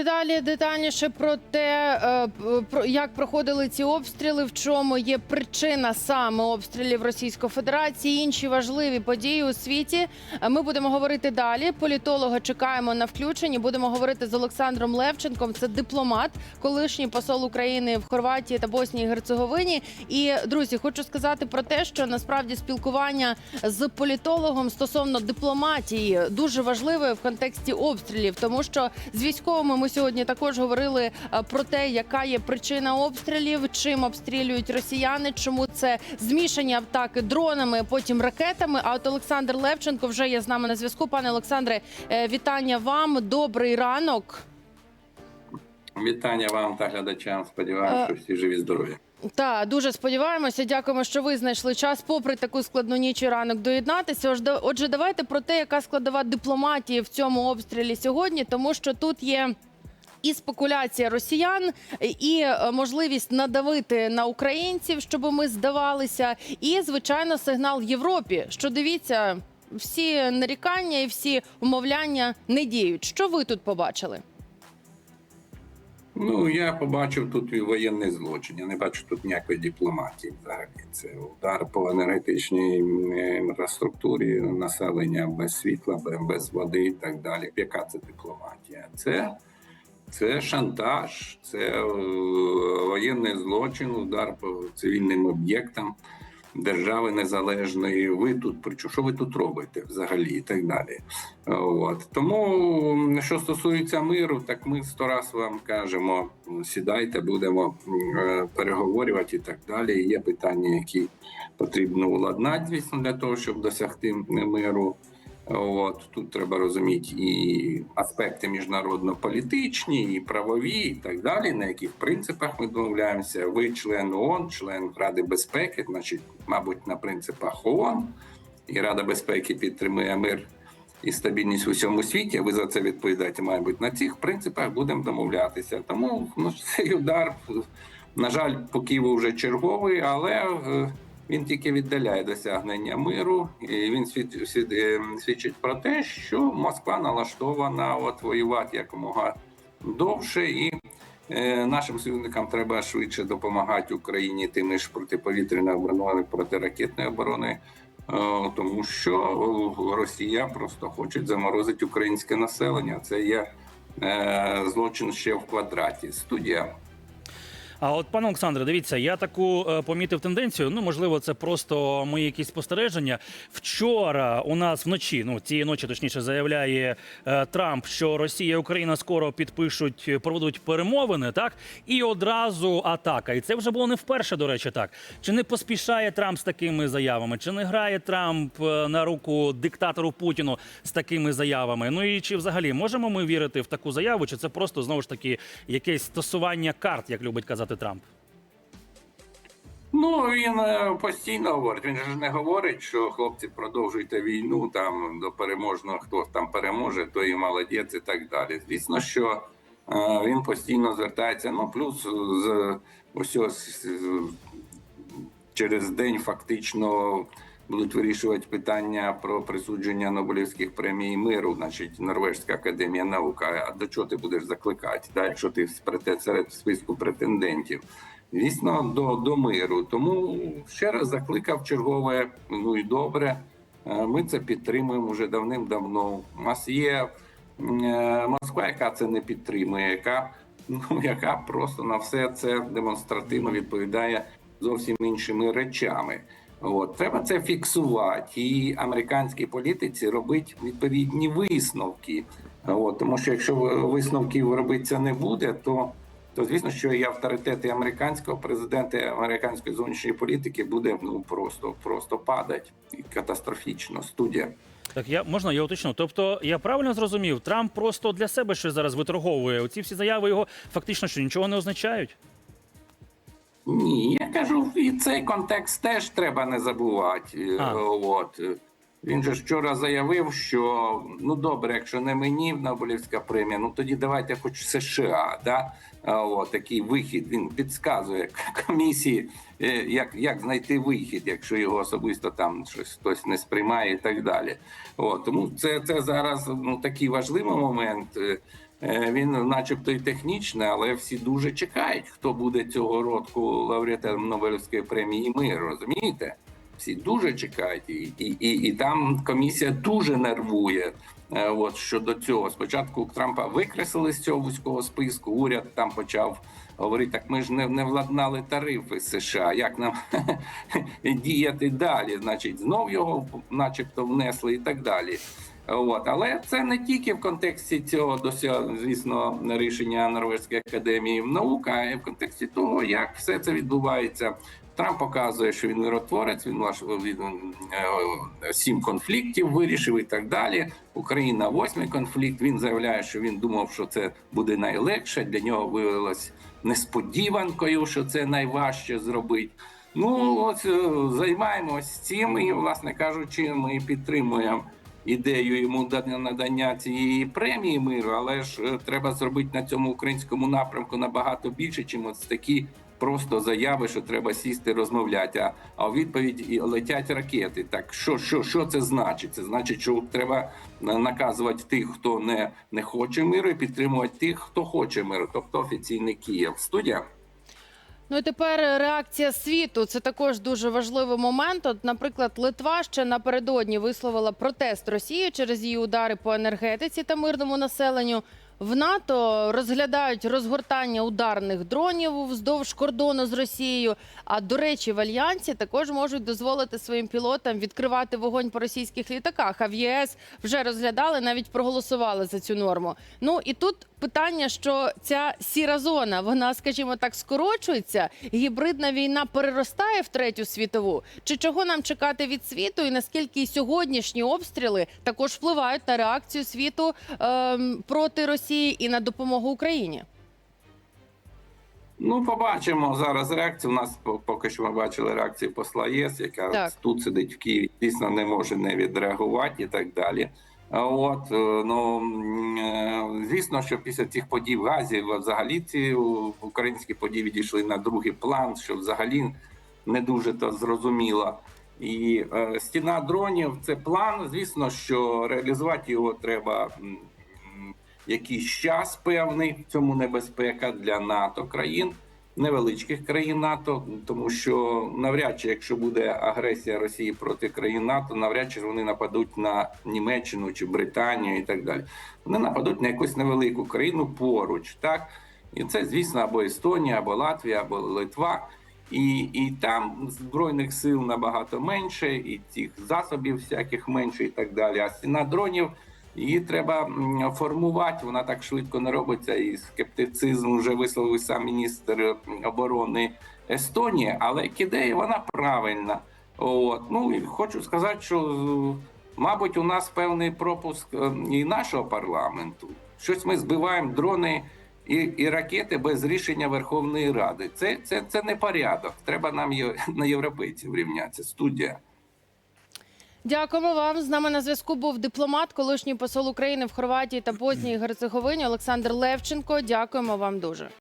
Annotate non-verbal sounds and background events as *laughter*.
І далі детальніше про те, е, про як проходили ці обстріли, в чому є причина саме обстрілів Російської Федерації, інші важливі події у світі. Е, Ми будемо говорити далі. Політолога чекаємо на включенні. Будемо говорити з Олександром Левченком. Це дипломат, колишній посол України в Хорватії та Боснії Герцеговині. І друзі, хочу сказати про те, що насправді спілкування з політологом стосовно дипломатії дуже важливе в контексті обстрілів, тому що з військовими ми сьогодні також говорили е, про те, яка є причина обстрілів, чим обстрілюють росіяни, чому це змішані атаки дронами, потім ракетами. А от Олександр Левченко вже є з нами на зв'язку. Пане Олександре, е, вітання вам. Добрий ранок. Вітання вам та глядачам. Сподіваюся, Е, що всі живі здорові. Та дуже сподіваємося. Дякуємо, що ви знайшли час, попри таку складну ніч і ранок, доєднатися. Отже, давайте про те, яка складова дипломатії в цьому обстрілі сьогодні, тому що тут є. І спекуляція росіян, і е, можливість надавити на українців, щоб ми здавалися, і звичайно сигнал Європі, що дивіться, всі нарікання і всі умовляння не діють. Що ви тут побачили? Ну я побачив тут і воєнний злочин. Я не бачу тут ніякої дипломатії. Взагалі це удар по енергетичній інфраструктурі населення без світла, без води і так далі. Яка це дипломатія? Це, це шантаж, це е, воєнний злочин, удар по цивільним об'єктам. Держави незалежної, ви тут причому, що ви тут робите взагалі, і так далі. От тому, що стосується миру, так ми сто раз вам кажемо: сідайте, будемо е, переговорювати і так далі. Є питання, які потрібно уладнати, звісно, для того, щоб досягти миру. От тут треба розуміти і аспекти міжнародно-політичні, і правові, і так далі, на яких принципах ми домовляємося. Ви член ООН, член Ради безпеки, значить, мабуть, на принципах ООН. І Рада безпеки підтримує мир і стабільність в усьому світі. Ви за це відповідаєте, мабуть, на цих принципах будемо домовлятися. Тому ну, цей удар, на жаль, по Києву вже черговий, але е, він тільки віддаляє досягнення миру, і він е, свідчить про те, що Москва налаштована от воювати якомога довше, і е, нашим союзникам треба швидше допомагати Україні тими ж протиповітряною обороною, протиракетною обороною. Е, Тому що Росія просто хоче заморозити українське населення. Це є е, злочин ще в квадраті. Студія. А от пане Олександре, дивіться, я таку е, помітив тенденцію. Ну можливо, це просто мої якісь спостереження. Вчора у нас вночі, ну цієї ночі, точніше, заявляє е, Трамп, що Росія і Україна скоро підпишуть, проведуть перемовини, так і одразу атака. І це вже було не вперше. До речі, так чи не поспішає Трамп з такими заявами? Чи не грає Трамп е, на руку диктатору Путіну з такими заявами? Ну і чи взагалі можемо ми вірити в таку заяву? Чи це просто знову ж таки якесь стосування карт, як любить казати Трамп? Ну він е, постійно говорить. Він ж не говорить, що хлопці продовжуйте війну там до переможного, хто там переможе, той і молодець і так далі. Звісно, що е, він постійно звертається. Ну плюс усього з- з- через день фактично будуть вирішувати питання про присудження Нобелівських премій миру, значить Норвежська академія наук. А до чого ти будеш закликати? Да, якщо ти серед списку претендентів. Звісно, до, до миру. Тому ще раз закликав чергове. Ну і добре. Е, Ми це підтримуємо вже давним-давно. У нас є е, Москва, яка це не підтримує, яка ну яка просто на все це демонстративно відповідає зовсім іншими речами. От треба це фіксувати, і американській політиці робити відповідні висновки. От тому, що якщо висновків робитися не буде, то то звісно, що і авторитет і американського президента, і американської зовнішньої політики буде ну просто просто падати і катастрофічно. Студія. Так я можна я уточню. Тобто я правильно зрозумів, Трамп просто для себе щось зараз виторговує. Оці всі заяви його фактично що нічого не означають. Ні, я кажу, і цей контекст теж треба не забувати. А. Е, От він же вчора заявив, що ну добре, якщо не мені Нобелівська премія, ну тоді давайте хоч США. Да? От такий вихід. Він підказує *laughs* комісії, е, як, як знайти вихід, якщо його особисто там щось хтось не сприймає і так далі. От тому це, це зараз ну такий важливий момент. Е, Він, начебто, і технічний, але всі дуже чекають, хто буде цього року лауреатом Нобелівської премії миру. Розумієте? Всі дуже чекають, і, і, і, і там комісія дуже нервує. е, От щодо цього, спочатку Трампа викреслили з цього вузького списку. Уряд там почав говорити: так ми ж не, не владнали тарифи США. Як нам *laughs* діяти далі? Значить, знов його, начебто, внесли і так далі. От, але це не тільки в контексті цього дося, звісно, рішення Норвезької академії наук, а й в контексті того, як все це відбувається. Трамп показує, що він миротворець, він ваш він, е, сім конфліктів вирішив і так далі. Україна восьмий конфлікт. Він заявляє, що він думав, що це буде найлегше. Для нього виявилось несподіванкою, що це найважче зробити. Ну ось е, займаємось цим, і, власне кажучи, ми підтримуємо ідею йому дання- надання цієї премії миру, але ж е, треба зробити на цьому українському напрямку набагато більше, чим ось такі просто заяви, що треба сісти розмовляти. А, у відповідь і летять ракети. Так що, що, що це значить? Це значить, що треба наказувати тих, хто не, не хоче миру, і підтримувати тих, хто хоче миру, тобто офіційний Київ. Студія. Ну і тепер реакція світу. Це також дуже важливий момент. От, наприклад, Литва ще напередодні висловила протест Росії через її удари по енергетиці та мирному населенню. В НАТО розглядають розгортання ударних дронів вздовж кордону з Росією. А до речі, в альянсі також можуть дозволити своїм пілотам відкривати вогонь по російських літаках. А в ЄС вже розглядали, навіть проголосували за цю норму. Ну і тут питання, що ця сіра зона, вона, скажімо так, скорочується. Гібридна війна переростає в третю світову. Чи чого нам чекати від світу, і наскільки сьогоднішні обстріли також впливають на реакцію світу ем, проти Росії і на допомогу Україні? Ну, побачимо зараз реакцію. У нас поки що ми бачили реакцію посла ЄС, яка Так. тут сидить в Києві, дійсно не може не відреагувати і так далі. От е, ну е, звісно, що після цих подій в Газі взагалі ці українські події відійшли на другий план, що взагалі не дуже то зрозуміло. І е, стіна дронів це план. Звісно, що реалізувати його треба якийсь час певний. В цьому небезпека для НАТО країн, невеличких країн НАТО, тому що навряд чи, якщо буде агресія Росії проти країн НАТО, навряд чи вони нападуть на Німеччину чи Британію і так далі. Вони нападуть на якусь невелику країну поруч, так і це, звісно, або Естонія, або Латвія, або Литва. І, і там збройних сил набагато менше, і цих засобів всяких менше, і так далі. А стіна дронів її треба формувати. Вона так швидко не робиться. І скептицизм вже висловив сам міністр оборони Естонії, але ідея вона правильна. От ну і хочу сказати, що мабуть, у нас певний пропуск е, і нашого парламенту. Щось ми збиваємо дрони і, і ракети без рішення Верховної Ради. Це, це, це не порядок. Треба нам є- *laughs* на європейців рівнятися. Студія. Дякуємо вам. З нами на зв'язку був дипломат, колишній посол України в Хорватії та Боснії і Герцеговині Олександр Левченко. Дякуємо вам дуже.